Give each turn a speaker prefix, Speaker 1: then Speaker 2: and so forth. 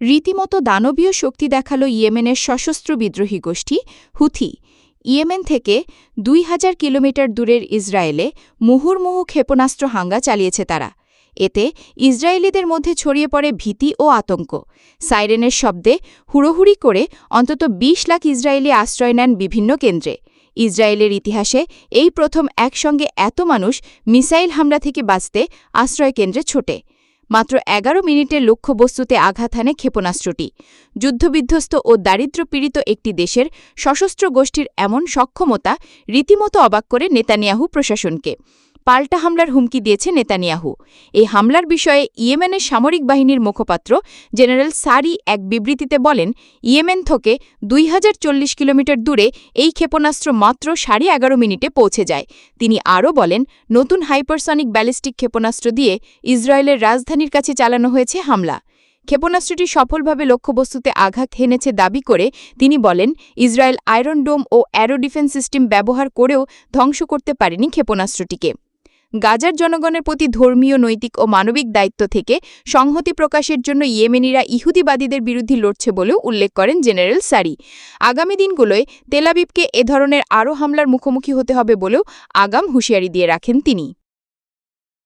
Speaker 1: রীতিমতো দানবীয় শক্তি দেখাল ইয়েমেনের সশস্ত্র বিদ্রোহী গোষ্ঠী, হুথি। ইয়েমেন থেকে দুই হাজার কিলোমিটার দূরের ইসরায়েলে মুহুর্মুহু ক্ষেপণাস্ত্র হাঙ্গা চালিয়েছে তারা। এতে ইসরায়েলিদের মধ্যে ছড়িয়ে পড়ে ভীতি ও আতঙ্ক। সাইরেনের শব্দে হুড়োহুড়ি করে অন্তত ২০ লাখ ইসরায়েলি আশ্রয় নেন বিভিন্ন কেন্দ্রে। ইসরায়েলের ইতিহাসে এই প্রথম একসঙ্গে এত মানুষ মিসাইল হামলা থেকে বাঁচতে আশ্রয়কেন্দ্রে ছোটে। মাত্র এগারো মিনিটের লক্ষ্যবস্তুতে আঘাত হানে ক্ষেপণাস্ত্রটি। যুদ্ধবিধ্বস্ত ও দারিদ্র্যপীড়িত একটি দেশের সশস্ত্র গোষ্ঠীর এমন সক্ষমতা রীতিমতো অবাক করে নেতানিয়াহু প্রশাসনকে। পাল্টা হামলার হুমকি দিয়েছে নেতানিয়াহু। এই হামলার বিষয়ে ইয়েমেনের সামরিক বাহিনীর মুখপাত্র জেনারেল সারি এক বিবৃতিতে বলেন, ইয়েমেন থেকে দুই হাজার চল্লিশ কিলোমিটার দূরে এই ক্ষেপণাস্ত্র মাত্র সাড়ে এগারো মিনিটে পৌঁছে যায়। তিনি আরও বলেন, নতুন হাইপারসনিক ব্যালিস্টিক ক্ষেপণাস্ত্র দিয়ে ইসরায়েলের রাজধানীর কাছে চালানো হয়েছে হামলা। ক্ষেপণাস্ত্রটি সফলভাবে লক্ষ্যবস্তুতে আঘাত হেনেছে দাবি করে তিনি বলেন, ইসরায়েল আয়রন ডোম ও অ্যারো ডিফেন্স সিস্টেম ব্যবহার করেও ধ্বংস করতে পারেনি ক্ষেপণাস্ত্রটিকে। গাজার জনগণের প্রতি ধর্মীয়, নৈতিক ও মানবিক দায়িত্ব থেকে সংহতি প্রকাশের জন্য ইয়েমেনিরা ইহুদিবাদীদের বিরুদ্ধে লড়ছে বলেও উল্লেখ করেন জেনারেল সারি। আগামী দিনগুলোয় তেলাবিবকে এ ধরনের আরও হামলার মুখোমুখি হতে হবে বলেও আগাম হুঁশিয়ারি দিয়ে রাখেন তিনি।